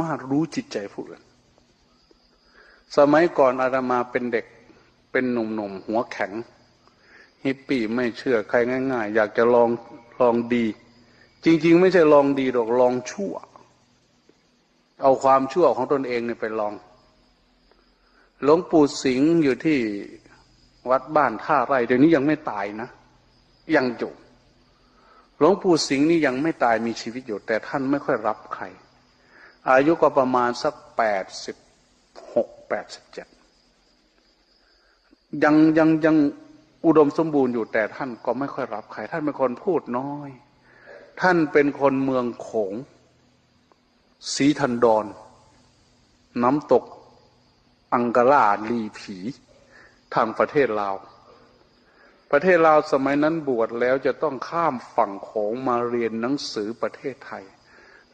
ามารถรู้จิตใจผู้อื่น สมัยก่อนอาตมาเป็นเด็ก เป็นหนุ่มๆหัวแข็ง ฮิปปี้ไม่เชื่อใครง่าย ๆ อยากจะลองลองดี จริง ๆ ไม่ใช่ลองดีหรอกลองชั่ว เอาความชั่วของตนเองเนี่ยไปลอง หลวงปู่สิงห์อยู่ที่วัดบ้านท่าไร่เดี๋ยวนี้ยังไม่ตายนะ ยังอยู่หลวงปู่สิงห์นี่ยังไม่ตายมีชีวิตอยู่ แต่ท่านไม่ค่อยรับใคร อายุก็ประมาณสักแปดสิบหกแปดสิบเจ็ดยังยังยังอุดมสมบูรณ์อยู่แต่ท่านก็ไม่ค่อยรับใคร ท่านเป็นคนพูดน้อย ท่านเป็นคนเมืองโขงสีทันดอน น้ำตกอังกาลาลีผี ทางประเทศลาว ประเทศลาวสมัยนั้นบวชแล้วจะต้องข้ามฝั่งโขงมาเรียนหนังสือประเทศไทย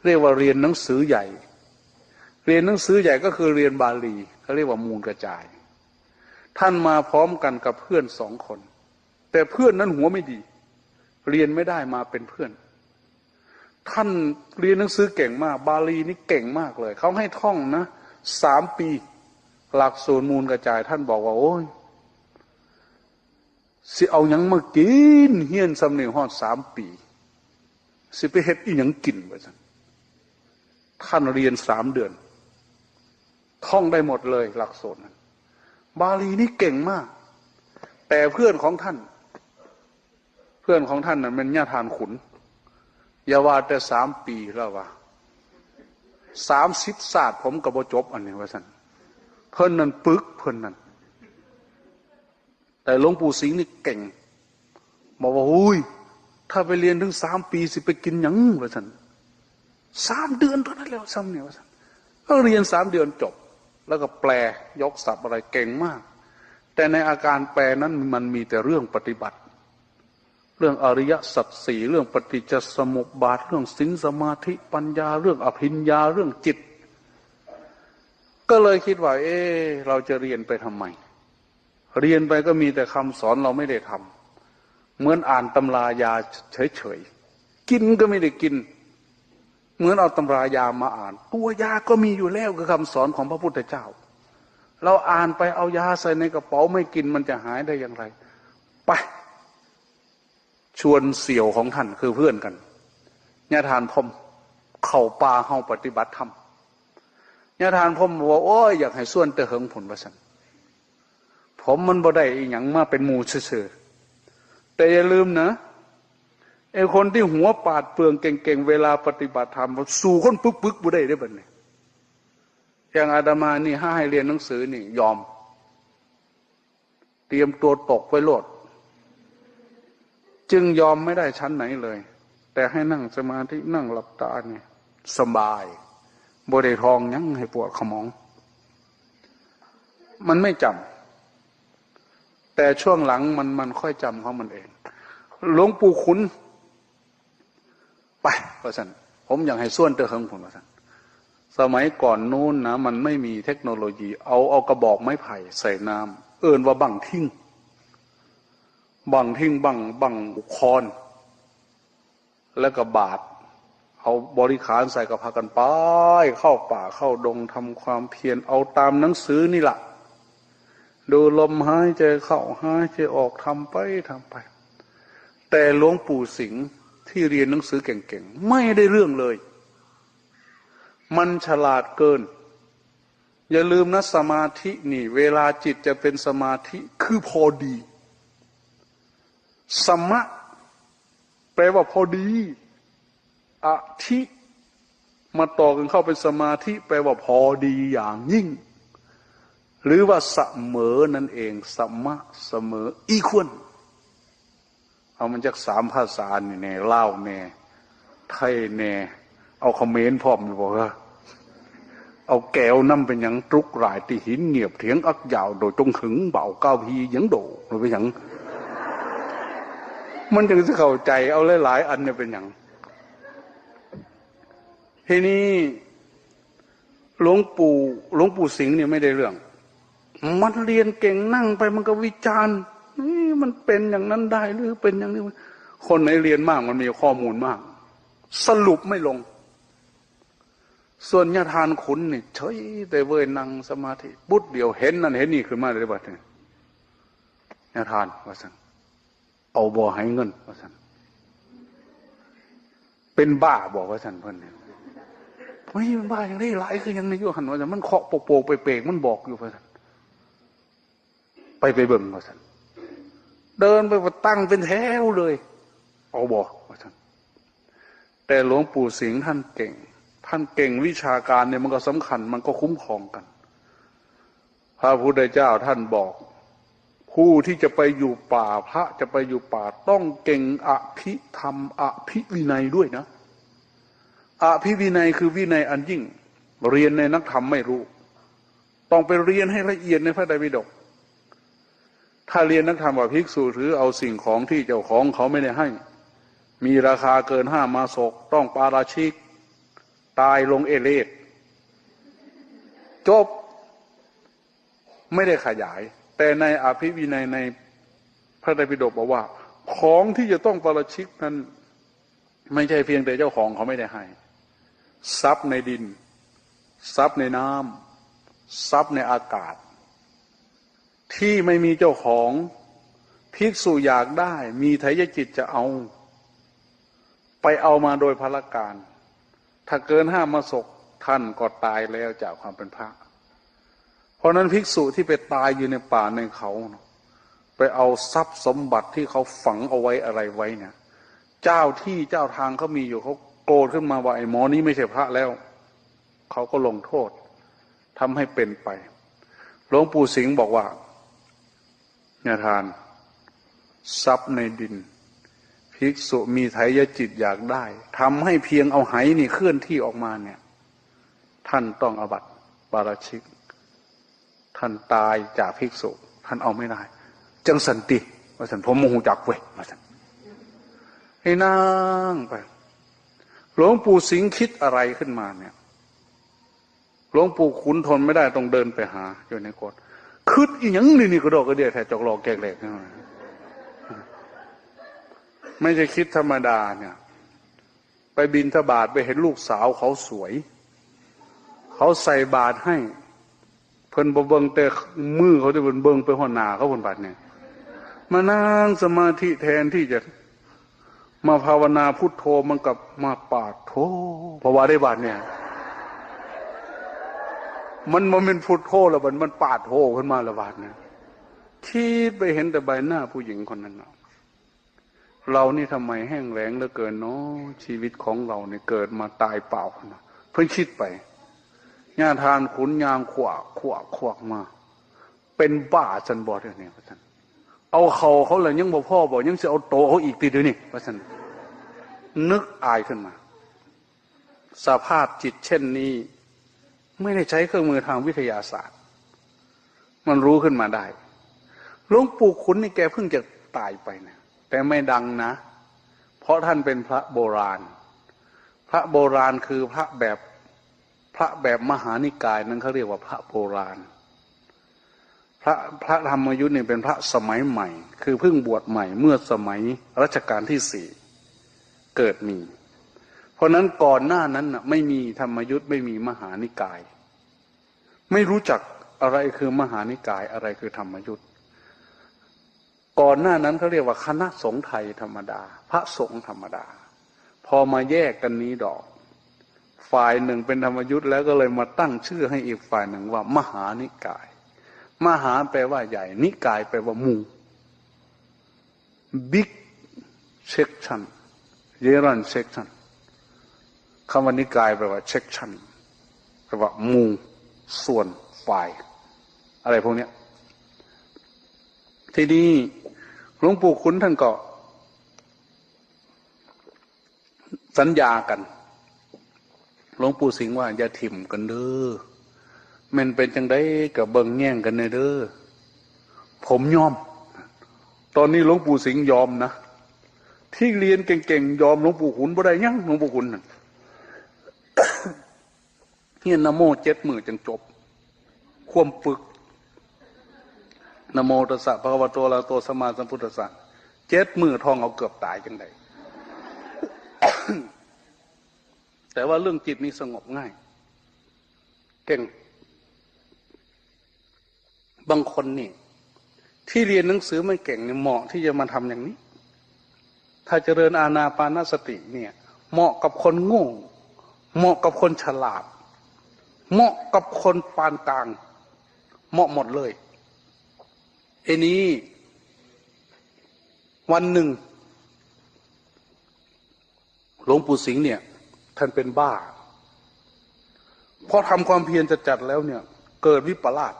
เรียกว่าเรียนหนังสือใหญ่ เรียนหนังสือใหญ่ก็คือเรียนบาลีเขาเรียกว่ามูลกระจาย ท่านมาพร้อมกันกับเพื่อนสองคน แต่เพื่อนนั้นหัวไม่ดี เรียนไม่ได้มาเป็นเพื่อน ท่านเรียนหนังสือเก่งมาก บาลีนี่เก่งมากเลยเขาให้ท่องนะสามปี หลักสูตรมูลกระจาย ท่านบอกว่าโอ้ยสิเอายังมากินเฮียนสำเนียงฮอดสามปี สิไปเฮ็ดอีหยังกินไปสันท่านเรียนสามเดือน ท่องได้หมดเลยหลักสูตรนั้นบาลีนี่เก่งมาก แต่เพื่อนของท่าน เพื่อนของท่านนั้นเป็นญาทานขุนอย่าว่าแต่สามปีแล้วว่าสามสิบศาสตร์ผมกับบจบอันนี้ว่าสันเพิ่นนั้นปึกเพิ่นนั้นแต่หลวงปู่สิงห์นี่เก่งบอกว่าอุ้ยถ้าไปเรียนถึงสามปีสิไปกินหยังว่าสันสามเดือนเท่านั้นแล้วซ้ำเนี่ยว่าสันก็เรียนสามเดือนจบ แล้วก็แปลยกศัพท์อะไรเก่งมาก แต่ในอาการแปลนั้นมันมีแต่เรื่องปฏิบัติ เรื่องอริยสัจสี่เรื่องปฏิจจสมุปบาท เรื่องสินสมาธิปัญญาเรื่องอภิญญาเรื่องจิต ก็เลยคิดว่า เอ๊ะเราจะเรียนไปทำไม เรียนไปก็มีแต่คำสอนเราไม่ได้ทำเหมือนอ่านตำรายาเฉยๆกินก็ไม่ได้กิน เหมือนเอาตำรายามาอ่าน ตัวยาก็มีอยู่แล้วคือคำสอนของพระพุทธเจ้า เราอ่านไปเอายาใส่ในกระเป๋าไม่กินมันจะหายได้อย่างไร ไป ชวนเสี่ยวของท่านคือเพื่อนกันญาทานพรมเข่าป่าเฮาปฏิบัติธรรมญาทานพรมบอกว่าโอ้ยอยากให้ส่วนเตะเหิงผลประสันผมมันบ่ได้อีหยังมาเป็นหมูเฉยแต่อย่าลืมนะ ไอ้คนที่หัวปาดเปลืองเก่งๆ เวลาปฏิบัติธรรมสู่คนปึ๊กปึ๊กบ่ได้ได้บัดนี้อย่างอาดามานี่ห้าให้เรียนหนังสือนี่ ยอม เตรียมตัวตกไว้โลด จึงยอมไม่ได้ชั้นไหนเลย แต่ให้นั่งสมาธินั่งหลับตาเนี่ยสบายบริทองยังให้ปวดขมอง มันไม่จำแต่ช่วงหลังมันมันค่อยจำของมันเอง หลวงปู่ขุน ไปประสันผมอยากให้ส่วนเตอเฮงผมประสันสมัยก่อนนู้นนะ มันไม่มีเทคโนโลยี เอาเอากระบอกไม้ไผ่ใส่น้ำเอินว่าบังทิ้งบังทิ้งบังบังอุคอน แล้วก็บาดเอาบริขารใส่กระพากันไปเข้าป่าเข้าดงทำความเพียรเอาตามหนังสือนี่แหละดูลมหายใจเข้าหายใจออกทำไปทำไป แต่หลวงปู่สิงห์ ที่เรียนหนังสือเก่งๆ ไม่ได้เรื่องเลย มันฉลาดเกิน อย่าลืมนะสมาธินี่ เวลาจิตจะเป็นสมาธิคือพอดี สมะ แปลว่าพอดีอธิมาต่อกันเข้าเป็นสมาธิ แปลว่าพอดีอย่างยิ่ง หรือว่าเสมอนั่นเองสมะเสมออีควร เอามันจากสามภาษานี่แน่เล่าวแน่ไทยแน่เอาคอมเมนต์พร้อมอยู่บอกว่าเอาแก้วน้ำเป็นอย่างตรุกหลายตีหินเหนียบเถียงอักยาวโดยจงหึงเบาเก้าพียังโดหรือเป็นอย่างมันจึงจะเข้าใจเอาหลายๆอันเนี่ยเป็นอย่างทีนี้หลวงปู่หลวงปู่สิงห์เนี่ยไม่ได้เรื่อง มันเรียนเก่งนั่งไปมันก็วิจารณ์ มันเป็นอย่างนั้นได้หรือเป็นอย่างนี้ คนไหนเรียนมากมันมีข้อมูลมาก สรุปไม่ลง ส่วนญาทานขุนนี่เฉยแต่เว้ยนั่งสมาธิปุ๊ดเดียวเห็นนั่นเห็นนี่ขึ้นมาเลยบัดเนี่ยญาทานว่าสันเอาบ่อให้เงินว่าสันเป็นบ้าบอกว่าสันเพิ่นเนี่ยไม่มันบ้าอย่างนี้หลายคือยังในยุหันว่าสันมันเคาะโปกๆไปเปกมันบอกอยู่ว่าสันไปไปเบิ่งว่าสัน เดินไปว่าตั้งเป็นแถวเลยเอาบอกว่าสันแต่หลวงปู่สิงห์ท่านเก่ง ท่านเก่งวิชาการเนี่ยมันก็สำคัญ มันก็คุ้มครองกัน พระพุทธเจ้าท่านบอก ผู้ที่จะไปอยู่ป่าพระจะไปอยู่ป่าต้องเก่งอภิธรรมอภิวินัยด้วยนะอภิวินัยคือวินัยอันยิ่ง เรียนในนักธรรมไม่รู้ ต้องไปเรียนให้ละเอียดในพระไตรปิฎก ถ้าเรียนนักธรรมว่าภิกษุหรือเอาสิ่งของที่เจ้าของเขาไม่ได้ให้ มีราคาเกินห้ามาศกต้องปาราชิก ตายลงเอเลสจบไม่ได้ขยาย แต่ในอภิวินัยในพระไตรปิฎกบอกว่า ของที่จะต้องปาราชิกนั้น ไม่ใช่เพียงแต่เจ้าของเขาไม่ได้ให้ทรัพย์ในดินทรัพย์ในน้ำทรัพย์ในอากาศ ที่ไม่มีเจ้าของภิกษุอยากได้ มีไถยจิตจะเอา ไปเอามาโดยพละการ ถ้าเกินห้ามาศกท่านก็ตายแล้วจากความเป็นพระ เพราะนั้นภิกษุที่ไปตายอยู่ในป่าในเขา ไปเอาทรัพย์สมบัติที่เขาฝังเอาไว้อะไรไว้เนี่ย เจ้าที่เจ้าทางเขามีอยู่เขาโกรธขึ้นมาว่าไอ้หมอนี้ไม่ใช่พระแล้ว เขาก็ลงโทษทำให้เป็นไปหลวงปู่สิงห์บอกว่า เนี่ยทาน ทรัพย์ในดิน ภิกษุมีไถยจิตอยากได้ทำให้เพียงเอาไหนี่เคลื่อนที่ออกมาเนี่ย ท่านต้องอบัตปาราชิก ท่านตายจากภิกษุ ท่านเอาไม่ได้ จังสันติว่าสันผมโมโหจักเว้ยว่าสันให้นั่งไปหลวงปู่สิงคิดอะไรขึ้นมาเนี่ยหลวงปู่ขุนทนไม่ได้ต้องเดินไปหาอยู่ในกด คืดอีหยังนี่นี่กระดอกกระเดียแทจอกหลอกแกกแหลกนี่นไม่ใช่คิดธรรมดาเนี่ย ไปบินทบาทไปเห็นลูกสาวเขาสวย เขาใส่บาตรให้เพิ่นบ่เบิงแต่มือเขาจะเบิ่นเบิงไปหัวหน้าเขาบนบาตรเนี่ยมานั่งสมาธิแทนที่จะมาภาวนาพุทโธมันกับมาปาดโธเพราะว่าได้บาตรเนี่ย มันมันเป็นพุทโธล้วมันมันปาดโธขึ้นมาละบาตรเนี่ยคิดไปเห็นแต่ใบหน้าผู้หญิงคนนั้นเนาะเรานี่ทำไมแห้งแล้งเหลือเกินเนาะชีวิตของเราเนี่ยเกิดมาตายเปล่าเนะพิ่งคิดไปญาทานขุนยางขวากขวากขวากมา เป็นบ้าจันบอดเนี่ยพระท่านเอาเขาเขาเลยยังบ่พ่อบอกยังจะเอาโตเขาอีกตีเดียวนี่พระท่านนึกอายขึ้นมา สภาพจิตเช่นนี้ ไม่ได้ใช้เครื่องมือทางวิทยาศาสตร์ มันรู้ขึ้นมาได้หลวงปู่ขุนนี่แกเพิ่งจะตายไปนะแต่ไม่ดังนะ เพราะท่านเป็นพระโบราณ พระโบราณคือพระแบบพระแบบมหานิกายนั้นเขาเรียกว่าพระโบราณ พระพระธรรมยุทธ์เนี่ยเป็นพระสมัยใหม่ คือเพิ่งบวชใหม่เมื่อสมัยรัชกาลที่สี่เกิดมี เพราะนั้นก่อนหน้านั้นน่ะไม่มีธรรมยุทธ์ไม่มีมหานิกาย ไม่รู้จักอะไรคือมหานิกายอะไรคือธรรมยุทธ์ก่อนหน้านั้นเขาเรียกว่าคณะสงฆ์ไทยธรรมดา พระสงฆ์ธรรมดา พอมาแยกกันนี้ดอก ฝ่ายหนึ่งเป็นธรรมยุทธ์แล้วก็เลยมาตั้งชื่อให้อีกฝ่ายหนึ่งว่า มหานิกาย มหาแปลว่าใหญ่ นิกายแปลว่ามู่บิ๊กเซกชันเยรันเซกชันคำว่านิกายแปลว่าเซกชันแปลว่ามู่ ส่วนฝ่าย อะไรพวกเนี้ย ทีนี้หลวงปู่ขุนท่านก็สัญญากัน หลวงปู่สิงห์ว่าอย่าถิ่มกันเด้อมันเป็นจังได้กับเบิงแย่งกันเนเด้อ ผมยอม ตอนนี้หลวงปู่สิงห์ยอมนะ ที่เรียนเก่งๆยอมหลวงปู่ขุนบ่ได้ยังหลวงปู่ขุนนั่น เฮียนนโมเจ็ดหมือจังจบ ควมปึกนโมตัสสะภะคะวะโตอะระโตสมาสัมพุทธัสสะเจ็ดมือทองเอาเกือบตายจังไดแต่ว่าเรื่องจิตนี่สงบง่าย เก่ง บางคนนี่ ที่เรียนหนังสือไม่เก่งเนี่ยเหมาะที่จะมาทำอย่างนี้ ถ้าเจริญอาณาปานสติเนี่ย เหมาะกับคนโง่เหมาะกับคนฉลาด เหมาะกับคนปานกลาง เหมาะหมดเลยไอ้นี้ วันหนึ่งหลวงปู่สิงห์เนี่ยท่านเป็นบ้าพอทำความเพียรจะจัดแล้วเนี่ย เกิดวิปลาส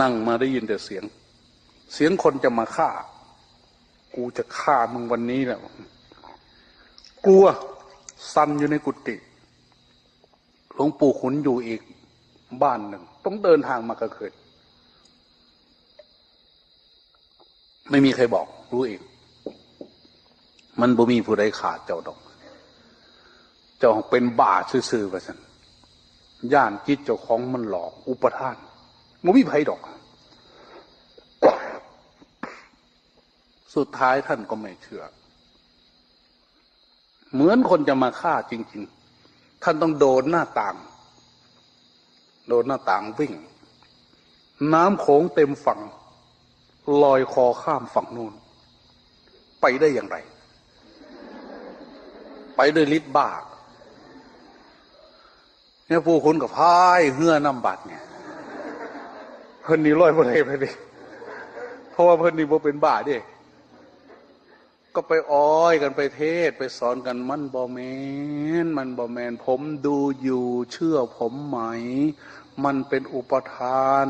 นั่งมาได้ยินแต่เสียง เสียงคนจะมาฆ่า กูจะฆ่ามึงวันนี้แหละกลัว สั่นอยู่ในกุฏิ หลวงปู่ขุนอยู่อีกบ้านหนึ่ง ต้องเดินทางมากระเกิด ไม่มีใครบอก รู้เองมันบ่มีผู้ใดขาดเจ้าดอก เจ้าเป็นบาซื่อๆว่าสันย่านจิตเจ้าของมันหลอก อุปทานมันมีไผดอก สุดท้ายท่านก็ไม่เชื่อ เหมือนคนจะมาฆ่าจริง ๆ ท่านต้องโดนหน้าต่าง โดนหน้าต่างวิ่ง น้ำโขงเต็มฝั่ง ลอยคอข้ามฝั่งนู่น ไปได้อย่างไร ไปด้วยฤทธิ์บ้าเนี่ยผู้คุณกับพายเหื่อน้ำบัดเนี่ยเพิ่นนี่ร้อยบ่ได้ไปดิเพราะว่าเพิ่นนี่บ่เป็นบ้าเด้ ก็ไปอ้อยกันไปเทศไปสอนกันมันบอแมนมันบอแมนผมดูอยู่เชื่อผมไหม มันเป็นอุปทาน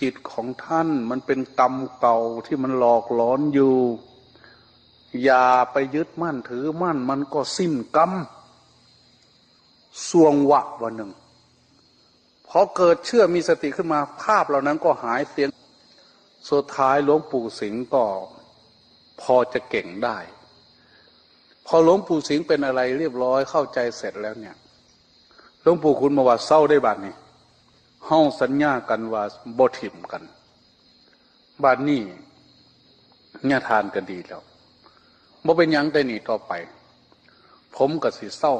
จิตของท่าน มันเป็นกรรมเก่าที่มันหลอกหลอนอยู่ อย่าไปยึดมั่นถือมั่น มันก็สิ้นกรรมสวงวะวันหนึ่งพอเกิดเชื่อมีสติขึ้นมาภาพเหล่านั้นก็หายเสียงสุดท้ายหลวงปู่สิงห์ก็ พอจะเก่งได้ พอหลวงปู่สิงห์เป็นอะไรเรียบร้อยเข้าใจเสร็จแล้วเนี่ยหลวงปู่คุณมาว่าเศร้าได้บัดนี้ห้องสัญญากันว่าบ่ถิ่มกันบัดนี้เนี่ยทานกันดีแล้วบ่เป็นยังแต่นี่ต่อไป ผมกับสีเศร้า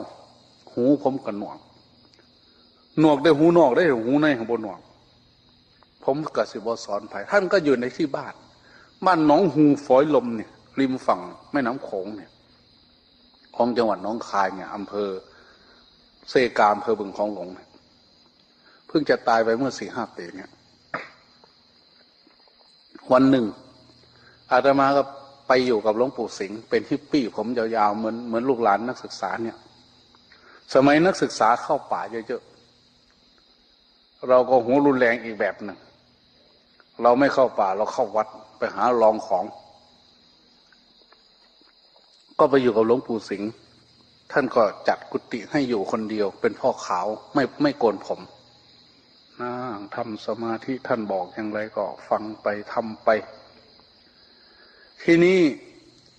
หูผมกับหนวกหนวกได้หูนอกได้หูในของบนหนวก ผมกับสิบสอนไผ่ท่านก็อยู่ในที่บ้าน บ้านหนองหูฝอยลมเนี่ย ริมฝั่งแม่น้ำโขงเนี่ย ของจังหวัดหน้องคายเนี่ยอำเภอเซกาอำเภอบึงคลองหลงเนี่ยเพิ่งจะตายไปเมื่อสี่ห้าปีเนี่ย วันหนึ่ง อาตมาก็ไปอยู่กับหลวงปู่สิงห์เป็นฮิปปี้ผมยาวๆเหมือนเหมือนลูกหลานนักศึกษาเนี่ย สมัยนักศึกษาเข้าป่าเยอะๆเราก็หัวรุนแรงอีกแบบหนึ่งเราไม่เข้าป่าเราเข้าวัด ไปหาลองของ ก็ไปอยู่กับหลวงปู่สิงห์ท่านก็จัดกุฏิให้อยู่คนเดียว เป็นพ่อขาวไม่ไม่โกนผมนั่งทำสมาธิท่านบอกอย่างไรก็ฟังไปทำไป ทีนี้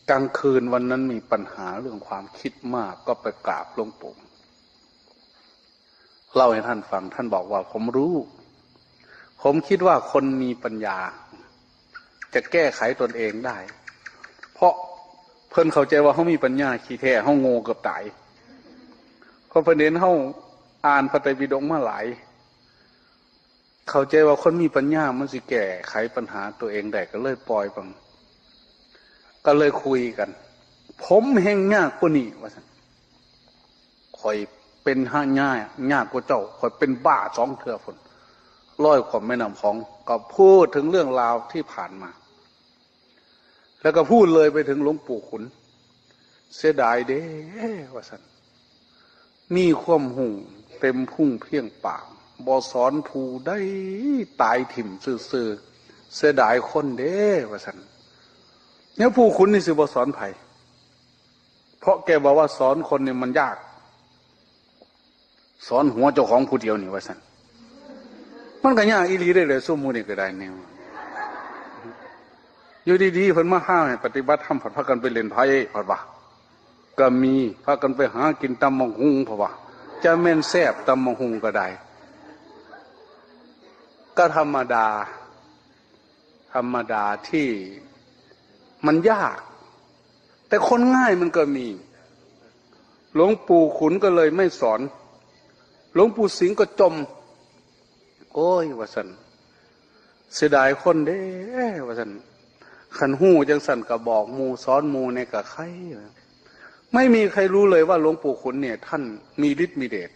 กลางคืนวันนั้นมีปัญหาเรื่องความคิดมากก็ไปกราบหลวงปู่เล่าให้ท่านฟังท่านบอกว่าผมรู้ ผมคิดว่าคนมีปัญญา จะแก้ไขตนเองได้ เพราะเพิ่นเข้าใจว่าเขามีปัญญาขี้แท้เขาโง่เกือบตายเพราะประเด็นเขาอ่านพระไตรปิฎกมาหลาย เข้าใจว่าคนมีปัญญามันสิแก้ไขปัญหาตัวเองได้ก็เลยปล่อยบังก็เลยคุยกัน ผมแห่งยากกว่านี้ว่าสันคอยเป็นห้าง่ายยากกว่าเจ้าคอยเป็นบ้าสองเถื่อฝนร้อยความไม่นำของ ก็พูดถึงเรื่องราวที่ผ่านมา แล้วก็พูดเลยไปถึงหลวงปู่ขุน เสียดายเด้ว่าสันมีความหูเต็มพุ่งเพียงปากบอสอนผู้ได้ตายถิ่มซื่อเสียดายคนเด้ว่าสันเนี่ยผู้คุณนี่สิบอสอนไผ่เพราะแกบอกว่าสอนคนเนี่ยมันยาก สอนหัวเจ้าของผู้เดียวนี่ว่าสัน มันก็ยากอีหลีได้เลยสู้มูนี่ก็ได้แนวอยู่ดีๆเพิ่นมาห้ามปฏิบัติธรรมผัดพักกันไปเล่นไพ่ผัดว่าก็มีพากันไปหากินตำมังหุงผัว่าจะแม่นแซบตำมังหุงก็ได้ ก็ธรรมดา ธรรมดาที่มันยาก แต่คนง่ายมันก็มี หลวงปู่ขุนก็เลยไม่สอน หลวงปู่สิงห์ก็จม โอ้ยว่าสันเสียดายคนเด้ว่าสันขันหู้จังสันกระบอกมูซ้อนมูในกะไข่ไม่มีใครรู้เลยว่าหลวงปู่ขุนเนี่ย ท่านมีฤทธิ์มีเดช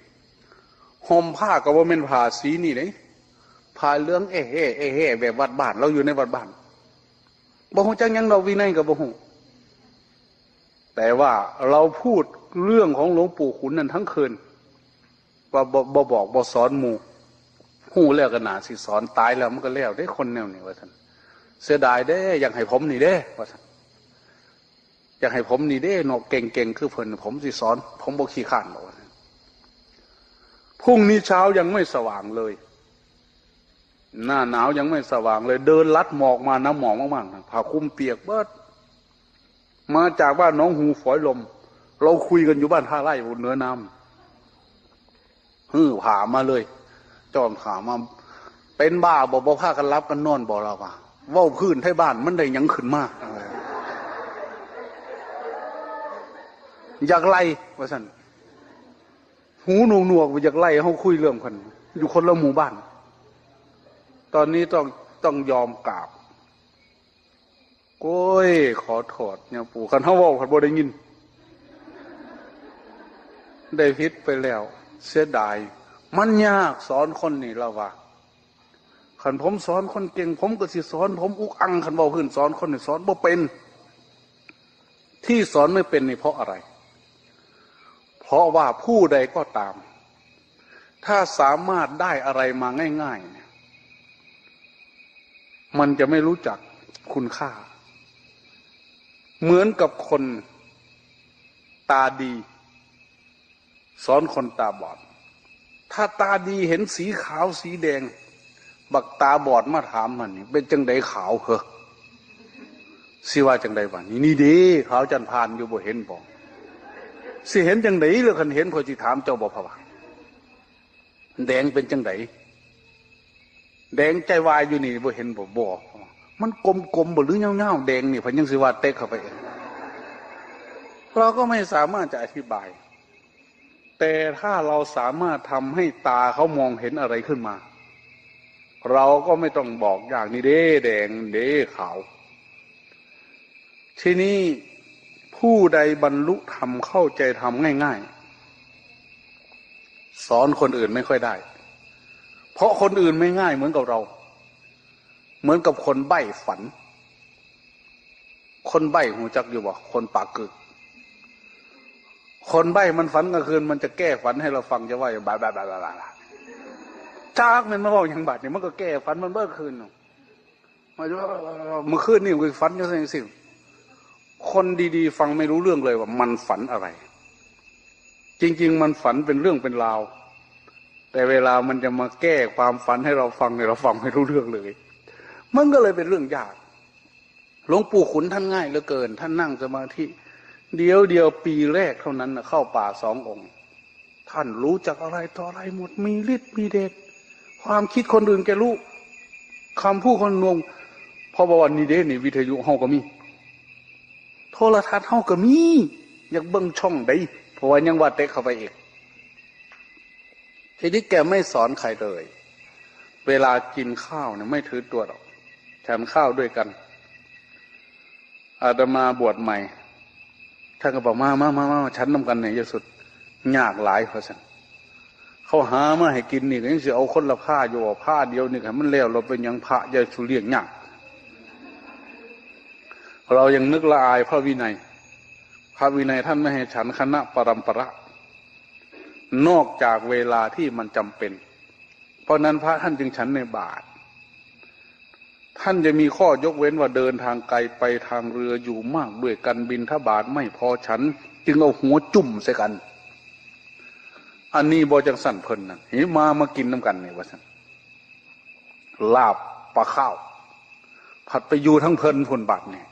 ห่มผ้าก็ว่าเป็นผ้าสีนี่เลยผ้าเหลืองเอ๋เอ๋เอ๋เอ๋แบบวัดบ้าน เราอยู่ในวัดบ้านบ่ฮู้จังยังเราวินัยกับบ่ฮู้แต่ว่าเราพูดเรื่องของหลวงปู่ขุนนั่นทั้งคืนว่าบ่บ่บอกบ่สอนหมู่ หูแล้วก็หนาสิสอนตายแล้วมันก็แล้วได้คนแนวนี้ว่าท่านเสียดายเด้ อยากให้ผมนี่เด้ว่าท่านอยากให้ผมนี่เด้เนกเก่งๆคือเพิ่นผมสิสอน ผมบ่ขี้ข้านหรอกว่าพรุ่งนี้เช้ายังไม่สว่างเลย หน้าหนาวยังไม่สว่างเลย เดินลัดหมอกมาน้ำหมอกมากๆผ้าคลุมเปียกเบิดมาจากบ้านน้องหูฝอยลม เราคุยกันอยู่บ้านท่าไร่บนเนื้อน้ำฮือผ่ามาเลย จอมถามมา เป็นบ้าบอกบ่พากันรับกันนอนบอกเราว่าว่าพื้นให้บ้านมันได้ยังขึ้นมากอยากไล่ว่าสันหูหนวกหนวกๆว่าอยากไล่เขาคุยเรื่องกันอยู่คนละหมู่บ้าน ตอนนี้ต้องต้องยอมกราบโอ้ย ขอโทษเนี่ยปู่คันเฮาว้าคันบ่ได้ยิน ได้พิษไปแล้ว เสียดาย มันยากสอนคนนี่เราว่าคันผมสอนคนเก่ง ผมก็สิสอน ผมอุกอังคันเว้าพื้นสอนคนนี่สอนบ่เป็น ที่สอนไม่เป็นนี่เพราะอะไร เพราะว่าผู้ใดก็ตาม ถ้าสามารถได้อะไรมาง่าย ๆ เนี่ย มันจะไม่รู้จักคุณค่า เหมือนกับคนตาดี สอนคนตาบอด ถ้าตาดีเห็นสีขาวสีแดง บักตาบอดมาถามมันนี่เป็นจังไดขาวเหรอสิว่าจังไดวะนี่นี่ดีขาวจันพานอยู่บ่เห็นบ่สิเห็นจังไดเลยคันเห็นพอสิถามเจ้าบ่พะวะแดงเป็นจังไดแดงใจวายอยู่นี่บ่เห็นบ่บ่มันกลมๆบ่หรือเงาๆแดงนี่เพิ่นยังสิว่าเต็กเข้าไปเราก็ไม่สามารถจะอธิบาย แต่ถ้าเราสามารถทำให้ตาเขามองเห็นอะไรขึ้นมา เราก็ไม่ต้องบอกอย่างนี้เด้แดงเด้ขาว ทีนี้ผู้ใดบรรลุธรรมเข้าใจธรรมง่าย ๆ สอนคนอื่นไม่ค่อยได้ เพราะคนอื่นไม่ง่ายเหมือนกับเรา เหมือนกับคนใบ้ฝัน คนใบ้หูจักอยู่บ่คนปากกึก คนใบ้มันฝันกลางคืนมันจะแก้ฝันให้เราฟังจะว่าอย่างบาบาบาบาบาจากมันมาบอกอย่างบาดเนี่ยมันก็แก้ฝันมันเมื่อคืนน่ะมาจะเมื่อคืนนี่มันฝันยังไงสิคนดีๆ ฟังไม่รู้เรื่องเลยว่ามันฝันอะไร จริง ๆ มันฝันเป็นเรื่องเป็นราว แต่เวลามันจะมาแก้ความฝันให้เราฟังเนี่ยเราฟังไม่รู้เรื่องเลย มันก็เลยเป็นเรื่องยากหลวงปู่ขุนท่านง่ายเหลือเกิน ท่านนั่งสมาธิ เดียวเดียวปีแรกเท่านั้นนะเข้าป่าสององค์ ท่านรู้จักอะไรต่ออะไรหมดมีฤทธิ์มีเดชความคิดคนอื่นแกรู้คำพูดคนนวงเพราะว่าวันนี้เด้นี่วิทยุเฮาก็มี โทรทัศน์เฮาก็มี อยากเบิ่งช่องใดเพราะว่ายังว่าเต็กเข้าไปอีกทีนี้แกไม่สอนใครเลย เวลากินข้าวเนี่ยไม่ถือตัวหรอกฉันข้าวด้วยกันอาตมาบวชใหม่ ท่านก็บอกมามามามาฉันนำกันเนี่ยยสุดยากหลายเพราะฉันเขาหามาให้กินนี่ก็ยังสิเอาคนละผ้าอยู่ผ้าเดียวนี่ค่ะมันแล้วเราเป็นยังพระยาสุเลียงยากเรายังนึกละอายพระวินัย พระวินัยท่านไม่ให้ฉันคณะปรัมประ นอกจากเวลาที่มันจำเป็น เพราะนั้นพระท่านจึงฉันในบาท ท่านจะมีข้อยกเว้นว่าเดินทางไกลไปทางเรืออยู่มากด้วยกันบินทบาทไม่พอฉัน จึงเอาหัวจุ่มใส่กัน อันนี้บอจังสั่นเพิ่นนั่นเห็นมามากินน้ำกันเนี่ยว่าสั่นลาบปลาข้าว ผัดไปอยู่ทั้งเพลินผลบัตรเนี่ย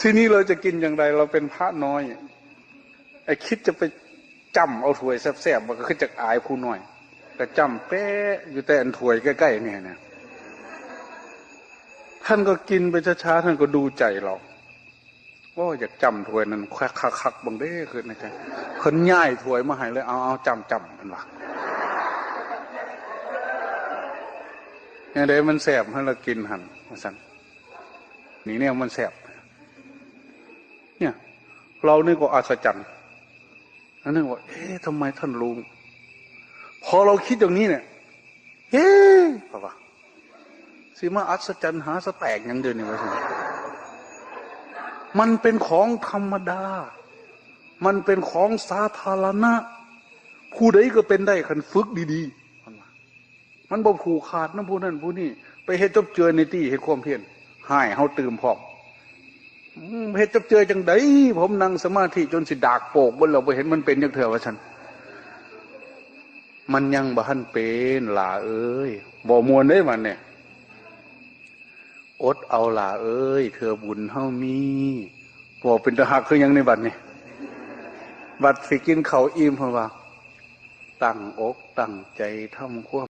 ทีนี้เราจะกินอย่างไร เราเป็นพระน้อยไอ้คิดจะไป จำเอาถวยแซ่บๆมันก็คือจะอายผู้น้อยแต่จำแป๊ะอยู่แต่อันถวยใกล้ๆเนี่ยนะท่านก็กินไปช้าๆท่านก็ดูใจเราว่าอยากจำถวยนั้นคักคักคักๆบางเด้คือนใจเพิ่นย่ายถวยมาให้เลยเอาเอาจำจำมันว่าอย่างใดมันแสบให้เรากินหันว่าสันนี่เนี่ยมันแสบเนี่ย เรานี่ก็อัศจรรย์ อันนึกว่า เอ๊ะทำไมท่านรู้พอเราคิดอย่างนี้เนี่ยเอ๊ะป่าวะสิมาอัศจรรย์หาสแตกย่างเดียวนี่วะสิมันเป็นของธรรมดา มันเป็นของสาธารณะ ผู้ใดก็เป็นได้คันฝึกดีๆ มันว่ามันบ่ผูกขาดนะผู้นั้นผู้นี้ไปเฮ็ดจบเจือในที่เฮ็ดความเพียรให้เฮาตื่มพร้อม เฮ็ดจบเจอจังไดผมนั่งสมาธิจนสิดากโปกบนเราไปเห็นมันเป็นจังเถอะว่าฉันมันยังบ่ทันเป็นหล่าเอ้ยบ่มวนได้มันเนี่ยอดเอาหล่าเอ้ย เธอบุญเฮามีบ่เป็นตะหักคือยังในบัดนี่บัดสิกินเขาอิ่มเพราะว่า ตั้งอกตั้งใจทำความ